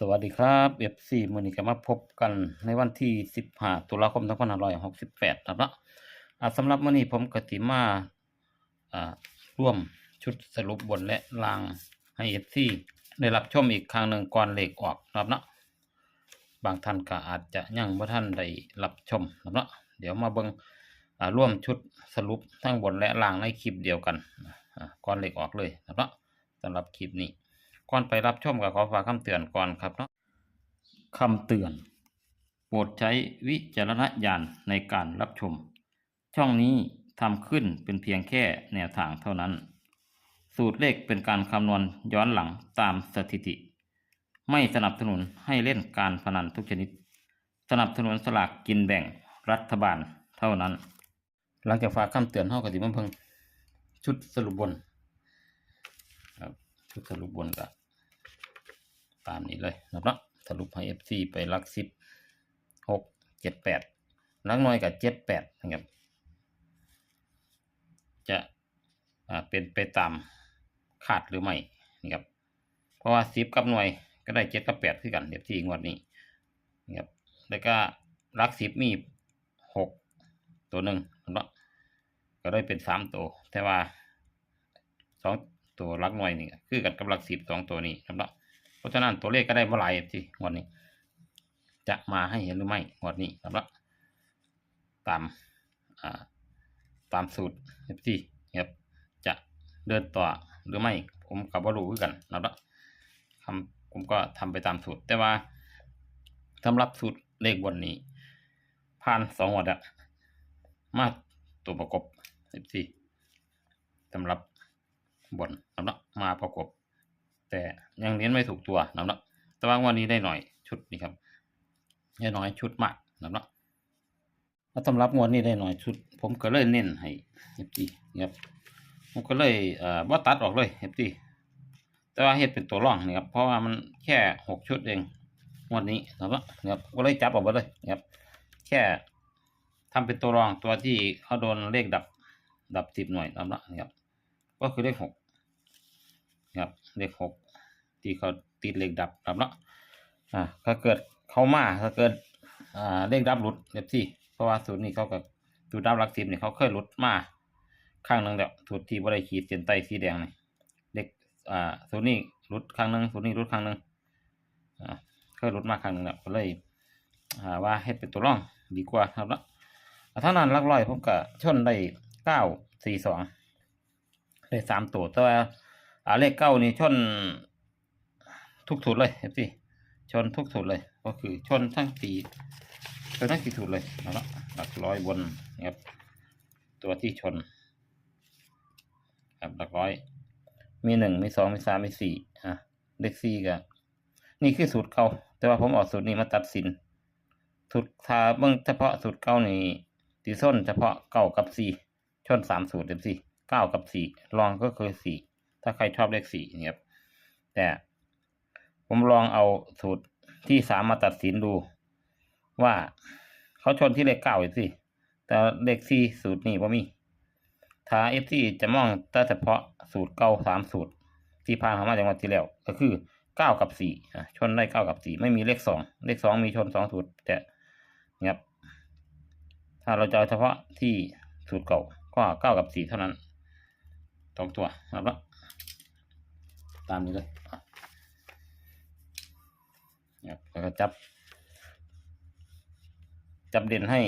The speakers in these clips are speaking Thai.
สวัสดีครับเอฟซีมือนี้ก็มาพบกันในวันที่ 15 ตุลาคม 2568ครับเนาะสำหรับมือนี้ผมกติมาอ่าร่วมชุดสรุปบนและลางให้เอฟซีได้รับชมอีกครั้งหนึ่งก่อนเหลขออกครับเนาะบางท่านก็อาจจะยังบ่ท่านได้รับชมครับเนาะเดี๋ยวมาเบิงอ่าร่วมชุดสรุปทั้งบนและลางในคลิปเดียวกันก่อนเหลขออกเลยครับเนาะสำหรับคลิปนี้ ก่อนไปรับชมก็ขอฝากคำเตือนก่อนครับเนาะคำเตือน โปรดใช้วิจารณญาณในการรับชม ช่องนี้ทำขึ้นเป็นเพียงแค่แนวทางเท่านั้น สูตรเลขเป็นการคำนวณย้อนหลังตามสถิติ ไม่สนับสนุนให้เล่นการพนันทุกชนิด สนับสนุนสลากกินแบ่งรัฐบาลเท่านั้น หลังจากฝากคำเตือนเท่ากับที่มันเพิ่งชุดสรุปบนครับชุดสรุปบนก็ ตามนี้เลยนะครับเนาะสรุปให้ FC ไปลักสิบหกเจ็ดแปดลักน้อยกับเจ็ดแปดนะครับ จะเป็นไปตามคาดหรือไม่นะครับ เพราะว่าสิบกับหน่วยก็ได้เจ็ดกับแปดคือกันเดี๋ยวที่งวดนี้นะครับแล้วก็ลักสิบมีหกตัวหนึ่งนะครับก็ได้เป็นสามตัว แต่ว่าสองตัวลักหน่วยนี่คือกันกับลักสิบสองตัวนี้นะครับ ราะฉะนั้นตัวเลขก็ได้เมื่อไหร่ที่งวดนี้ จะมาให้เห็นหรือไม่งวดนี้ครับเนาะตามตามสูตรเอฟซีครับจะเดินต่อหรือไม่ผมกับว่ารู้กันนะครับเนาะทำผมก็ทำไปตามสูตร แต่ว่าสำหรับสูตรเลขบนนี้ผ่านสองงวดอะมาตัวประกบเอฟซีสำหรับบนนะครับมาประกบ แต่ยังเน้นไม่ถูกตัวนะครับเนาะแต่ว่าวันนี้ได้หน่อยชุดนี้ครับได้น้อยชุดมากนะครับเนาะแล้วสำหรับงวดนี้ได้หน้อยชุด ผมก็เลยเน้นให้เอฟซีครับผมก็เลยเอ่อบ่ตัดออกเลยเอฟซีแต่ว่าเฮ็ดเป็นตัวร่องนะครับเพราะว่ามันแค่หกชุดเองงวดนี้นะครับนะครับก็เลยจับออกมาเลยนะครับ แค่ทำเป็นตัวรองตัวที่เขาโดนเลขดับดับสิบหน่วยนะครับนะครับก็คือเลขหก ครับเลขหกที่เขาติดเลขดับครับเนาะอ่าถ้าเกิดเข้ามาถ้าเกิดอ่าเลขดับหลุดเอฟซีเพราะว่าสูตรนี้เขากับสูตรดับหลักสิบเนี่ยเขาเคยหลุดมาข้างหนึ่งแล้วสูตรที่บริขีดเส้นใต้สีแดงนี่เลขอ่าสูตรนี้หลุดข้างหนึ่งสูตรนี้หลุดข้างหนึ่งอ่าเคยหลุดมาข้างหนึ่งแล้วก็เลยอ่าว่าให้เป็นตัวร่องดีกว่าครับแล้วเท่านั้นลักร้อยผมก็ชนได้เก้าสี่สองได้สามตัวแต่ว่า อาเลขเก้านี่ชนทุกสูตรเลยเอฟซีชนทุกสูตรเลย ก็คือชนทั้งสี่ชนทั้งสี่สูตรเลยนะครับหลักร้อยบนนะครับ ตัวที่ชน ครับหลักร้อย มีหนึ่งมีสองมีสามมีสี่อะเลขสี่ก็นี่คือสูตรเก่าแต่ว่าผมออกสูตรนี้มาตัดสิน สูตรถ้าเบื้องเฉพาะสูตรเก้านี่ตีส้นเฉพาะเก้ากับสี่ชนสามสูตรเต็มสี่เก้ากับสี่ลองก็คือสี่ ถ้าใครชอบเลขสี่เนี่ยครับ แต่ผมลองเอาสูตรที่สามมาตัดสินดู ว่าเขาชนที่เลขเก้าสิแต่เลขสี่สูตรนี้พ่มีถ้าเอฟซีจะมองแต่เฉพาะสูตรเก้าสามสูตร ที่ผ่านมาจากวันที่แล้วก็คือเก้ากับสี่อะชนได้เก้ากับสี่ไม่มีเลขสองเลขสองมีชนสองสูตรแต่นะครับถ้าเราจะเอาเฉพาะที่สูตรเก่าก็เก้ากับสี่เท่านั้นสองตัวนะครับ ตามนี้เลยอะครับแล้วก็จับ จับเด่นให้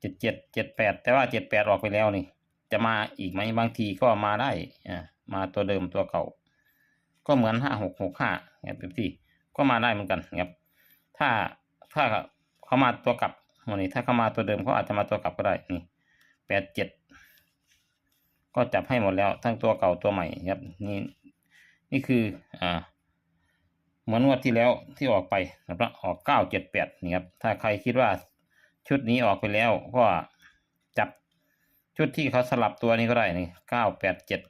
เจ็ดเจ็ดเจ็ดแปดแต่ว่าเจ็ดแปดออกไปแล้วนี่ จะมาอีกไหมบางทีก็มาได้อ่ามาตัวเดิมตัวเก่า ก็เหมือนห้าหกหกห้าครับเป็นที่ก็มาได้เหมือนกันครับ ถ้าถ้าเขามาตัวกลับวันนี้ถ้าเขามาตัวเดิมเขาอาจจะมาตัวกลับก็ได้นี่แปดเจ็ดก็จับให้หมดแล้วทั้งตัวเก่าตัวใหม่ครับนี่ นี่คืออ่าเหมือนงวดที่แล้วที่ออกไปนะครับออกเก้าเจ็ดแปดนี่ครับถ้าใครคิดว่าชุดนี้ออกไปแล้วก็จับชุดที่เขาสลับตัวนี้ก็ได้นี่เก้าแปดเจ็ด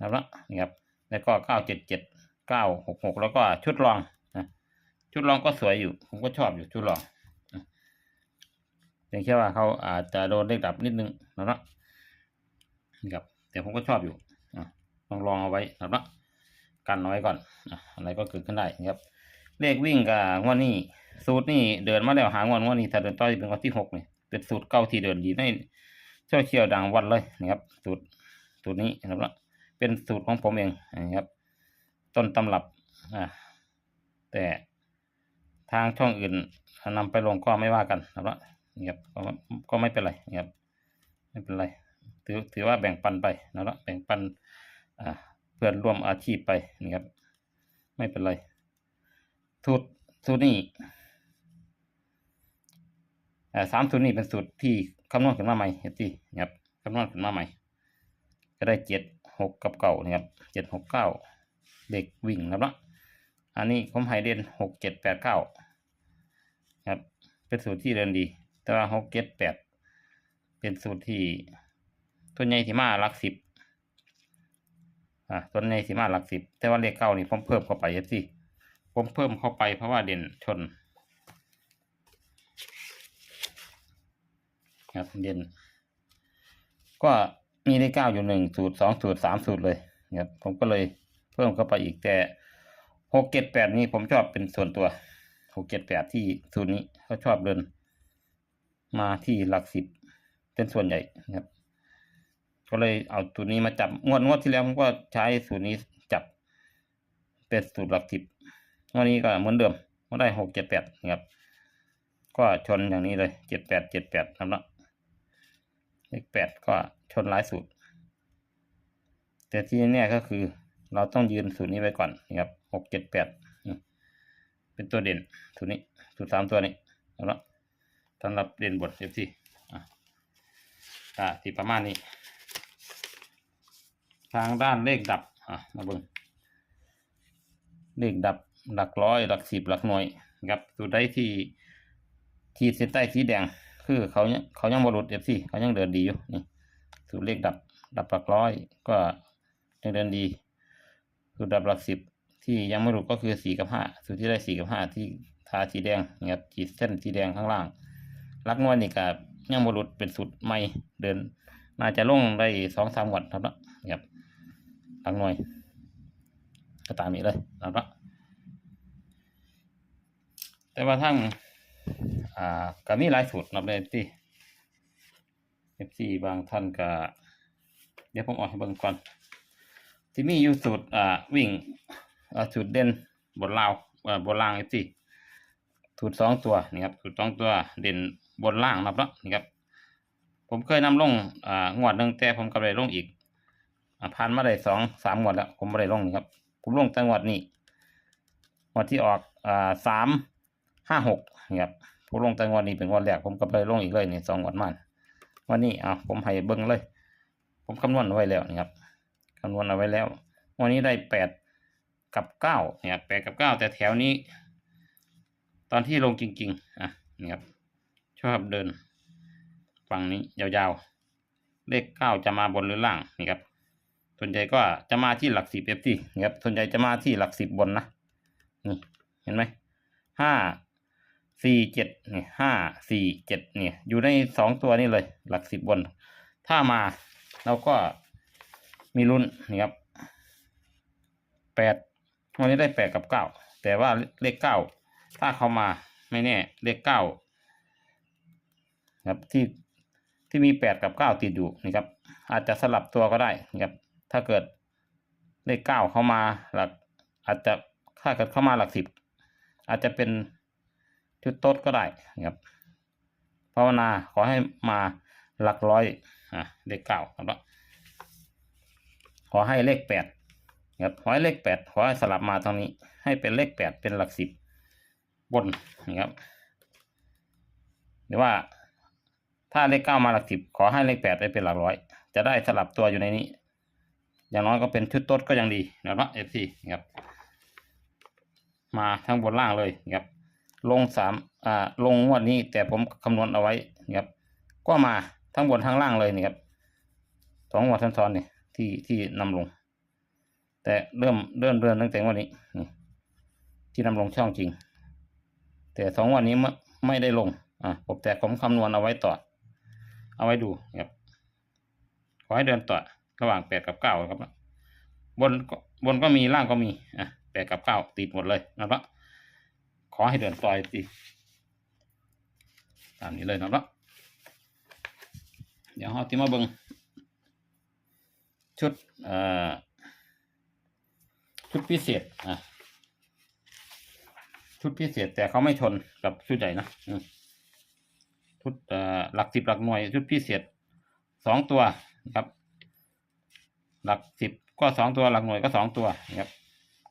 นะครับนี่ครับแล้วก็เก้าเจ็ดเจ็ดเก้าหกหกแล้วก็ชุดรองนะชุดรองก็สวยอยู่ ผมก็ชอบอยู่ชุดรองเพียงแค่ว่าเขาอาจจะโดนเลขดับนิดนึงนะครับนี่ครับแต่ผมก็ชอบอยู่ลองลองเอาไว้นะครับ กันน้อยก่อนอะไรก็เกิดขึ้นได้นะครับ เลขวิ่งกับงวดนี้สูตรนี่เดินมาแล้วหางวดงวดนี้ถ้าเดินต่อจะเป็นงวดที่หกเนี่ยเป็นสูตรเก่าที่เดินดีในโซเชี่ยลดังวันเลยนะครับ สูตรสูตรนี้นะครับเป็นสูตรของผมเองนะครับ ต้นตำรับอ่าแต่ทางช่องอื่นนำไปลงก็ไม่ว่ากันนะครับนี่ครับก็ก็ไม่เป็นไรนะครับไม่เป็นไรถือถือว่าแบ่งปันไปนะครับแบ่งปันอ่า พื่อนร่วมอาชีพไปนะครับ ไม่เป็นไรสูตรสูตรนี้อ่สามสูตรนี้เป็นสูตรที่คำนวณขึ้นมาใหม่เอฟซีนะครับคำนวณขึ้นมาใหม่ ก็ได้เจ็ดหกกับเก่านะครับเจ็ดหกเก้าเด็กวิ่งนะครับเนาะอันนี้ผมให้เด่นหกเจ็ดแปดเก้าครับเป็นสูตรที่เดินดี แต่ว่าหกเจ็ดแปดเป็นสูตรที่ตัวใหญ่ที่มาลักสิบ อ่าตัวใหญ่ที่มาหลักสิบ แต่ว่าเลขเก้านี่ผมเพิ่มเข้าไปเอฟซีผมเพิ่มเข้าไปเพราะว่าเด่นชนครับเด่น ก็มีเลขเก้าอยู่หนึ่งสูตรสองสูตรสามสูตรเลยนะครับผมก็เลยเพิ่มเข้าไปอีกแต่หกเจ็ดแปดนี้ผมชอบเป็นส่วนตัวหกเจ็ดแปดที่สูตรนี้เขาชอบเดิน มาที่หลักสิบเป็นส่วนใหญ่นะครับ ก็เลยเอาสูตรนี้มาจับงวดงวดที่แล้วผมก็ใช้สูตรนี้จับ เป็นสูตรหลักสิบงวดนี้ก็เหมือนเดิมก็ได้หกเจ็ดแปดนะครับ ก็ชนอย่างนี้เลยเจ็ดแปดเจ็ดแปดครับเนาะเลขแปดก็ชนหลายสูตร แต่ที่แน่ก็คือ เราต้องยืนสูตรนี้ไว้ก่อนนะครับหกเจ็ดแปดเป็นตัวเด่นสูตรนี้สูตรสามตัวนี้เอาละสำหรับเด่นบทเอฟซีอ่อ่าที่ประมาณนี้ ทางด้านเลขดับอะมาเบิ่งเลขดับหลักร้อยหลักสิบหลักหน่วยครับสูตรใดที่ขีดเส้นใต้สีแดง คือเขาเนี่ยเขายังบรุษเอฟซีเขายังเดินดีอยู่นี่สูตรเลขดับดับหลักร้อยก็ยังเดินดีสูตรดับหลักสิบที่ยังไม่หลุดก็คือสี่กับห้าสูตรที่ได้สี่กับห้าที่ทาสีแดงนะครับขีดเส้นสีแดงข้างล่างหลักหน่วยนี่กับยังบรุษเป็นสูตรใหม่เดินน่าจะลงได้สองสามวันครับนะครับ หลักหน่วยก็ตามนี้เลยนะครับแต่ว่าทั้งอ่าก็มีหลายสูตรนับเลยที่เอฟซีบางท่านก็เดี๋ยวผมออกให้เบิ่งก่อนที่มีอยู่สูตรอ่าวิ่งอ่าสูตรเด่นบนลาวอ่าบนล่างเอฟซีสูตรสองตัวนี่ครับสูตรสองตัวเด่นบนล่างนับเนาะนี่ครับผมเคยนำลงอ่างวดหนึ่งแต่ผมก็ไปลงอีก ผ่านมาได้สองสามงวดแล้ว ผมไม่ได้ลงนี่ครับ ผมลงแต่งวดนี้งวดที่ออกอ่าสามห้าหกนี่ครับผมลงแต่งวันนี้เป็นวันแรกผมก็ไปลงอีกเลยนี่สองวันมันวันนี้อะผมให้เบิ้งเลย ผมคำนวณเอาไว้แล้วนี่ครับคำนวณเอาไว้แล้ว วันนี้ได้แปดกับเก้าเนี่ยแปดกับเก้าแต่แถวนี้ ตอนที่ลงจริง ๆอะนี่ครับชอบเดิน ฝั่งนี้ยาวๆ เลขเก้าจะมาบนหรือล่างนี่ครับ ส่วนใหญ่ก็จะมาที่หลักสิบเอฟซีนี่ครับส่วนใหญ่จะมาที่หลักสิบบนนะนี่เห็นไหมห้าสี่เจ็ดนี่ห้าสี่เจ็ดเนี่ยอยู่ในสองตัวนี้เลย หลักสิบบน ถ้ามาเราก็มีลุ้นนี่ครับแปดวันนี้ได้แปดกับเก้าแต่ว่าเลขเก้าถ้าเขามาไม่แน่เลขเก้าครับที่ที่มีแปดกับเก้าติดอยู่นี่ครับ อาจจะสลับตัวก็ได้นะครับ ถ้าเกิดเลขเก้าเข้ามาหลักอาจจะถ้าเกิดเข้ามาหลักสิบอาจจะเป็นชุดโต๊ดก็ได้นะครับภาวนาขอให้มาหลักร้อยอะเลขเก้าครับขอให้เลขแปดนะครับขอให้เลขแปดขอให้สลับมาตรงนี้ ให้เป็นเลขแปดเป็นหลักสิบบนนะครับหรือว่าถ้าเลขเก้ามาหลักสิบขอให้เลขแปดไปเป็นหลักร้อย จะได้สลับตัวอยู่ในนี้ อย่างน้อยก็เป็นชุดต๊ดก็ยังดีนะครับเอฟซีนะครับมาทั้งบนล่างเลยนะครับลงสามอ่าลงงวดนี้แต่ผมคำนวณเอาไว้นะครับก็มาทั้งบนทั้งล่างเลยนะครับสองงวดซ้อนๆเนี่ยที่ที่นำลง แต่เริ่มเริ่มเริ่มตั้งแต่วันนี้นี่ที่นำลงช่องจริง แต่สองวันนี้ไม่ไม่ได้ลงอ่าผมแต่ผมคำนวณเอาไว้ต่อ เอาไว้ดูนะครับขอให้เดินต่อ ระหว่างแปดกับเก้าครับบนก็บนก็มีล่างก็มีอะแปดกับเก้าติดหมดเลยนะครับขอให้เดินต่อยสิตามนี้เลยนะครับเดี๋ยวเราที่มาเบิงชุดเอ่อชุดพิเศษอะชุดพิเศษแต่เขาไม่ชนกับชุดใหญ่นะชุดเอ่อหลักสิบหลักหน่วยชุดพิเศษสองตัวนะครับ หลักสิบก็สองตัวหลักหน่วยก็สองตัวนะครับ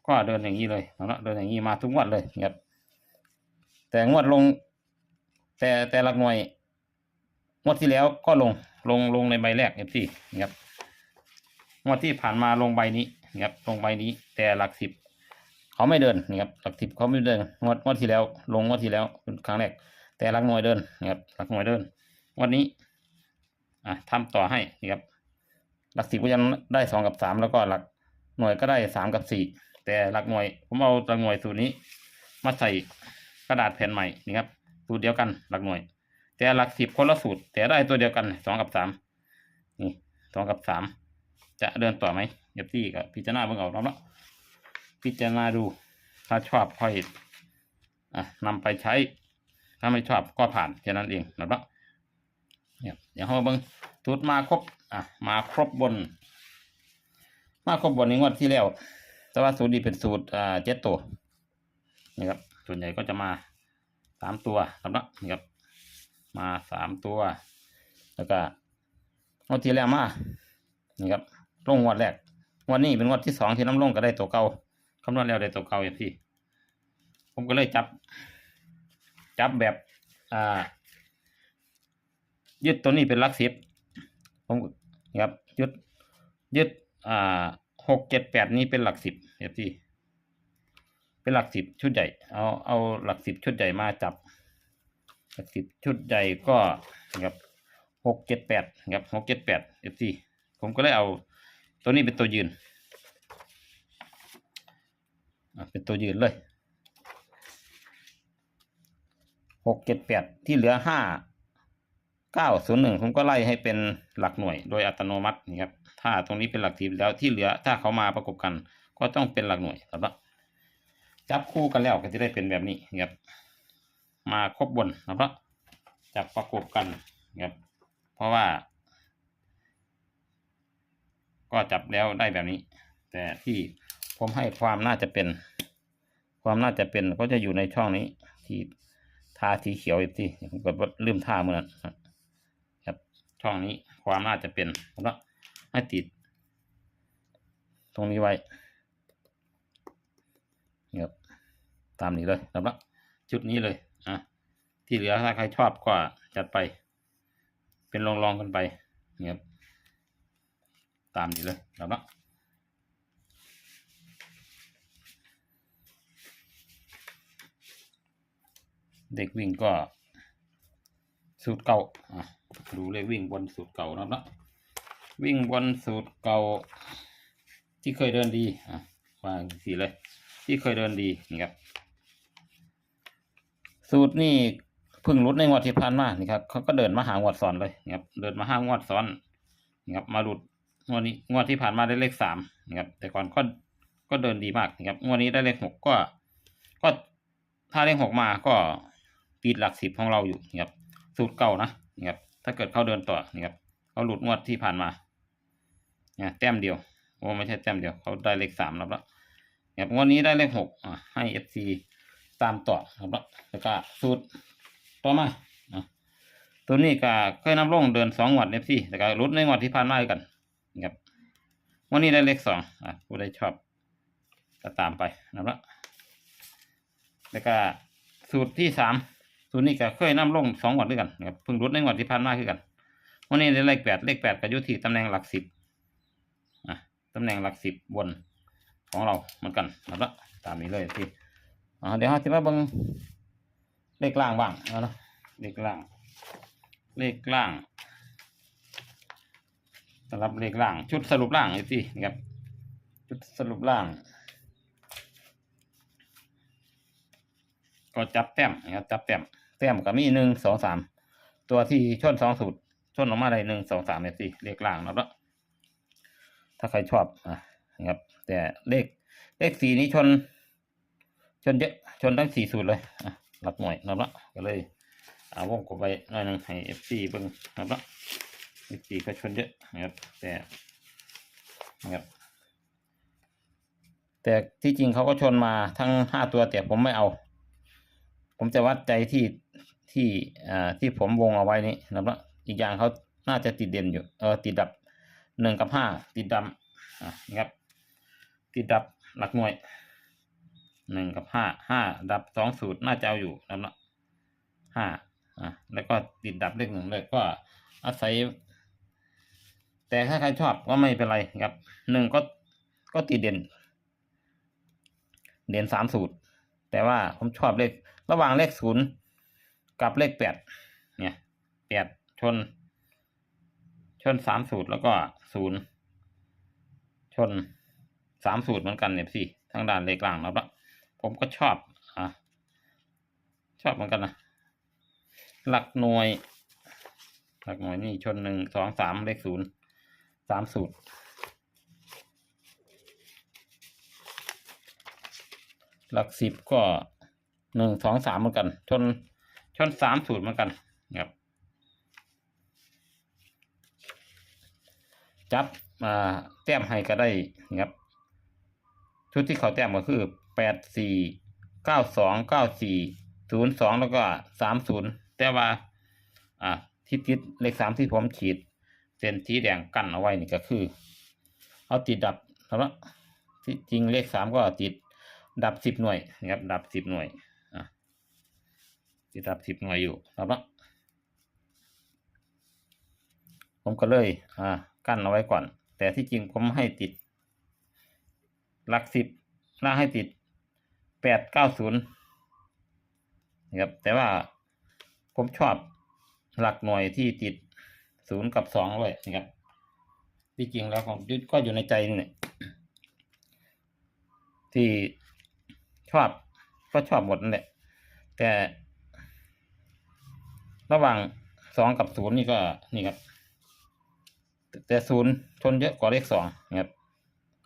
ก็เดินอย่างนี้เลยเอาะเดินอย่างนี้มาทุกงวดเลยนะครับ แต่งวดลง แต่แต่หลักหน่วยงวดที่แล้วก็ลงลงลงในใบแรกเอฟซีนะครับงวดที่ผ่านมาลงใบนี้นะครับลงใบนี้ แต่หลักสิบเขาไม่เดินนะครับหลักสิบเขาไม่เดินงวดงวดที่แล้ว ลงงวดที่แล้วเป็นครั้งแรก แต่หลักหน่วยเดินนะครับหลักหน่วยเดิน วันนี้อะทำต่อให้นะครับ หลักสิบก็ยังได้สองกับสามแล้วก็หลักหน่วยก็ได้สามกับสี่แต่หลักหน่วย ผมเอาหลักหน่วยสูตรนี้ มาใส่กระดาษแผ่นใหม่นี่ครับ สูตรเดียวกันหลักหน่วย แต่หลักสิบคนละสูตร แต่ได้ตัวเดียวกันสองกับสามนี่สองกับสามจะเดินต่อไหมเดี๋ยวพี่ก็พิจารณาเบิ่งเอาแล้วเนาะพิจารณาดูถ้าชอบค่อยอะนำไปใช้ ถ้าไม่ชอบก็ผ่านแค่นั้นเองนะครับเนี่ยเดี๋ยวเรามาเบิ่งสูตรมาครบ อะมาครบบน มาครบบนในงวดที่แล้ว แต่ว่าสูตรนี้เป็นสูตรอ่าเจ็ดตัวนี่ครับส่วนใหญ่ก็จะมาสามตัวครับนะนี่ครับมาสามตัว แล้วก็งวดที่แล้วมานี่ครับลงงวดแรกงวดนี้เป็นงวดที่สองที่น้ำลงก็ได้ตัวเก่าคำนวณแล้วได้ตัวเก่าอย่างที่ ผมก็เลยจับ จับแบบอ่ายึดตัวนี้เป็นลักสิบผม นี่ครับยึดยึดอ่าหกเจ็ดแปดนี้เป็นหลักสิบเอฟซีเป็นหลักสิบชุดใหญ่ เอาเอาหลักสิบชุดใหญ่มาจับ หลักสิบชุดใหญ่ก็นะครับหกเจ็ดแปดนะครับหกเจ็ดแปดเอฟซีผมก็เลยเอาตัวนี้เป็นตัวยืนเป็นตัวยืนเลยหกเจ็ดแปดที่เหลือห้า เก้าศูนย์หนึ่งผมก็ไล่ให้เป็นหลักหน่วยโดยอัตโนมัตินะครับถ้าตรงนี้เป็นหลักสิบแล้วที่เหลือถ้าเขามาประกบกัน ก็ต้องเป็นหลักหน่วยครับ จับคู่กันแล้วก็จะได้เป็นแบบนี้นครับมาครบบนนะครับจับประกบกันนครับเพราะว่า ก็จับแล้วได้แบบนี้ แต่ที่ผมให้ความน่าจะเป็น ความน่าจะเป็นก็จะอยู่ในช่องนี้ ที่ทาสีเขียวอีกที่ผมกดว่าลืมท่าเมื่อนั้นครับ ช่องนี้ความน่าจะเป็นแล้วก็ให้ติด ตรงนี้ไว้นะครับตามนี้เลยแล้วก็ชุดนี้เลยอะที่เหลือถ้าใครชอบก็จัดไป เป็นลองๆกันไปนะครับตามนี้เลยแล้วก็เด็กวิ่งก็สูตรเก่าอะ ดูเลยวิ่งบนสูตรเก่านะครับเนะวิ่งบนสูตรเก่า ที่เคยเดินดีอะวางสีเลย ที่เคยเดินดีนี่ครับ สูตรนี่เพิ่งรุดในงวดที่ผ่านมานี่ครับเขาก็เดินมาหางวดซ้อนเลยนี่ครับเดินมาหางวดซ้อนนี่ครับมาหลุดงวดนี้งวดที่ผ่านมาได้เลขสามนี่ครับ แต่ก่อนก็ก็เดินดีมากนี่ครับงวดนี้ได้เลขหกก็ ก็ถ้าเลขหกมาก็ติดหลักสิบของเราอยู่นี่ครับสูตรเก่านะนี่ครับ ถ้าเกิดเขาเดินต่อนี่ครับเขาหลุดงวดที่ผ่านมาเนี่ยแต้มเดียวโอ้ไม่ใช่แต้มเดียวเขาได้เลขสามแล้วละเนี่ยงวดนี้ได้เลขหกอะให้เอฟซีตามต่อครับละแล้วก็สูตรต่อมาตัวนี้ก็เคยนำลงเดินสองงวดเอฟซีแต่ก็หลุดในงวดที่ผ่านมากันนี่ครับงวันนี้ได้เลขสองอะผู้ใดชอบก็ตามไปนะครับแล้วก็สูตรที่สาม สูตรนี้ก็เคยนำลงสองงวดด้วยกันนะครับเพิ่งรุดในงวดที่ผ่านมาคือกันวันนี้ได้เลขแปดเลขแปดก็อยู่ที่ตำแหน่งหลักสิบอะตำแหน่งหลักสิบบนของเราเหมือนกันนะครับตามนี้เลยที่อ่าเดี๋ยวเราจะมาเบิ่งเลขล่างบ้างเอาเนะเลขล่าง เลขล่างสำหรับเลขล่าง ชุดสรุปล่างอยู่ที่นะครับชุดสรุปล่างก็จับแต้มนะครับจับแต้ม แต้มก็มีหนึ่งสองสามตัวที่ชนสองสูตรชนออกมาได้หนึ่งสองสามเนี่ยสิเลขล่างนะเนาะถ้าใครชอบอะนะครับ แต่เลขเลขสีนี้ชน ชนเยอะชนทั้งสี่สูตรเลยอะหลักหน่วยนะครับก็เลยเอาวงกบไปหน่อยหนึงให้เอฟซีเบิ่งนะครับเอฟซีก็ชนเยอะนะครับ แต่นะครับแต่ที่จริงเขาก็ชนมาทั้งห้าตัวแต่ผมไม่เอา ผมจะวัดใจที่ ที่อ่าที่ผมวงเอาไว้นี้นะครับอีกอย่างเขาน่าจะติดเด่นอยู่เออติดดับหนึ่งกับห้าติดดำอะนะครับติดดับหลักหน่วยหนึ่งกับห้าห้าดับสองสูตรน่าจะเอาอยู่แล้วเนาะห้าอะแล้วก็ติดดับเลขหนึ่งเลยก็อาศัย แต่ถ้าใครชอบก็ไม่เป็นไรครับหนึ่งก็ก็ติดเด่น เด่นสามสูตร แต่ว่าผมชอบเลขระหว่างเลขศูนย์ กับเลขแปดเนี่ยแปดชน ชนสามสูตรแล้วก็ศูนย์ชนสามสูตรเหมือนกันเนี่ยพี่ทางด้านเลขกลางนะครับผมก็ชอบอะชอบเหมือนกันนะหลักหน่วย หลักหน่วยนี่ชนหนึ่งสองสามเลขศูนย์สามสูตรหลักสิบก็หนึ่งสองสามเหมือนกันชน ชนสามสูตรเหมือนกันครับ จับมาแต้มให้ก็ได้ครับ ชุดที่เขาแต้มก็คือแปดสี่เก้าสองเก้าสี่ศูนย์สองแล้วก็สามศูนย์แต่ว่า อ่าที่ติดเลขสามที่ผมขีดเส้นสีแดงกั้นเอาไว้นี่ก็คือ เอาติดดับครับที่จริงเลขสามก็ติดดับสิบหน่วยนะครับ ดับสิบหน่วย ติดดับสิบหน่วยอยู่ครับผมก็เลยอ่ากั้นเอาไว้ก่อน แต่ที่จริงผมให้ติดหลักสิบล่าให้ติดแปดเก้าศูนย์นะครับแต่ว่าผมชอบหลักหน่วยที่ติดศูนย์กับสองด้วยนะครับ ที่จริงแล้วของยุดก็อยู่ในใจนี่ที่ชอบก็ชอบหมดนั่นแหละแต่ ระหว่างสองกับศูนย์นี่ก็นี่ครับ แต่ศูนย์ชนเยอะกว่าเลขสองนะครับ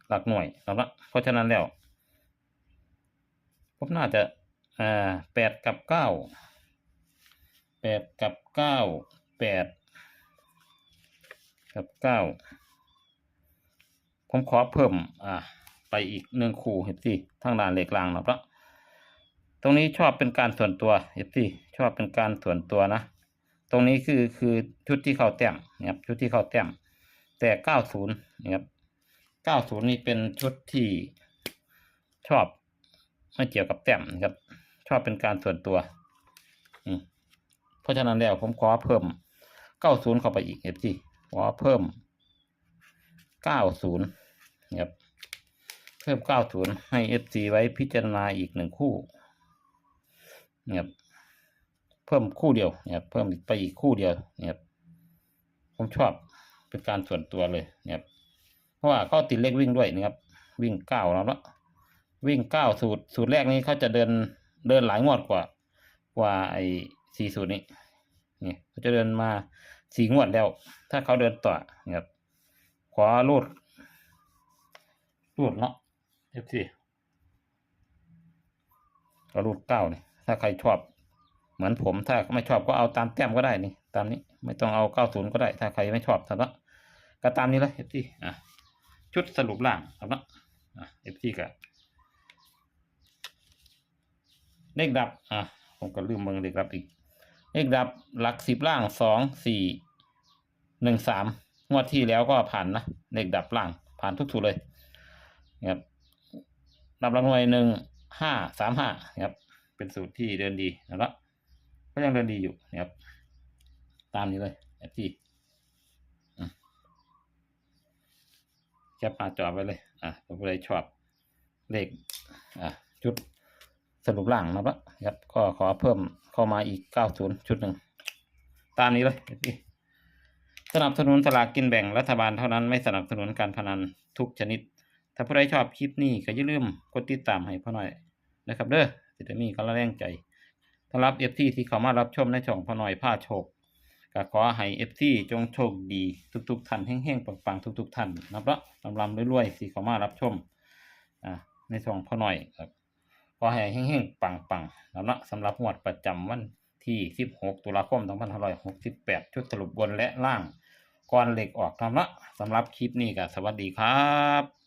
หลักหน่วยนะครับเพราะฉะนั้นแล้วผมน่าจะอ่าแปดกับเก้าแปดกับเก้าแปดกับเก้าผมขอเพิ่มอ่าไปอีกหนึ่งคู่เห็นสิทางด้านเหล็กลางนะครับตรงนี้ชอบเป็นการส่วนตัวเห็นสิชอบเป็นการส่วนตัวนะ ตรงนี้คือคือชุดที่เข้าแต้มนะครับชุดที่เข้าแต้ม แต่เก้าศูนย์นะครับเก้าศูนย์นี่เป็นชุดที่ชอบไม่เกี่ยวกับแต้มนะครับ ชอบเป็นการส่วนตัวอืเพราะฉะนั้นแล้วผมขอเพิ่มเก้าศูนย์เข้าไปอีกเอฟซีขอเพิ่มเก้าศูนย์นะครับเพิ่มเก้าศูนย์ให้เอฟซีไว้พิจารณาอีกหนึ่งคู่นะครับ เพิ่มคู่เดียวนะครับเพิ่มไปอีกคู่เดียวนะครับผมชอบเป็นการส่วนตัวเลยนะครับเพราะว่าเขาติดเลขวิ่งด้วยนะครับ วิ่งเก้าแล้วละวิ่งเก้าสูตรสูตรแรกนี้เขาจะเดินเดินหลายงวดกว่า กว่าไอ้สี่สูตรนี้นี่เขาจะเดินมาสี่งวดแล้ว ถ้าเขาเดินต่อนะครับขวาลูดลูดเนาะเอฟซีก็รูดเก้านี่ถ้าใครชอบ เหมือนผมถ้าไม่ชอบก็เอาตามแต้มก็ได้นี่ ตามนี้ไม่ต้องเอาเก้าศูนย์ก็ได้ ถ้าใครไม่ชอบแต่ละก็ตามนี้เลยเอฟซีอะชุดสรุปล่างครับเนาะอะเอฟซีก็เลขดับอะผมก็ลืมเมืองเลขดับอีกเลขดับหลักสิบล่างสองสี่หนึ่งสามงวดที่แล้วก็ผ่านนะเลขดับล่างผ่านทุกสูตรเลยนะครับดับลักหน่วยหนึ่งห้าสามห้าครับเป็นสูตรที่เดินดีนะครับ ก็ยังเดินดีอยู่นะครับ ตามนี้เลยเอฟซีแคปหน้าจอไว้เลย อะผมเลยชอบเลข อะ ชุดสรุปล่างนะครับครับ ก็ขอเพิ่มเข้ามาอีกเก้าศูนย์ชุดหนึ่ง ตามนี้เลยพี่สนับสนุนสลากกินแบ่งรัฐบาลเท่านั้นไม่สนับสนุนการพนันทุกชนิด ถ้าผู้ใดชอบคลิปนี้ก็อย่าลืมกดติดตามให้พ่อหน่อยนะครับ เด้อจะได้มีกำลังแรงใจ ต้อนรับเอฟซีที่เข้ามารับชมในช่องพ่อหน่อยผ้าโชคก็ขอให้เอฟซีจงโชคดีทุกๆท่านแห้งๆปังๆทุกๆท่านนะครับลำลำรวยๆที่เข้ามารับชมอ่าในช่องพ่อหน่อยครับขอให้เฮงๆปังๆแล้วเนาะสำหรับงวดประจำวันที่ 16 ตุลาคม 2568 ชุดสรุปบนและล่างก่อนเหล็กออกทำละสำหรับคลิปนี้ก็สวัสดีครับ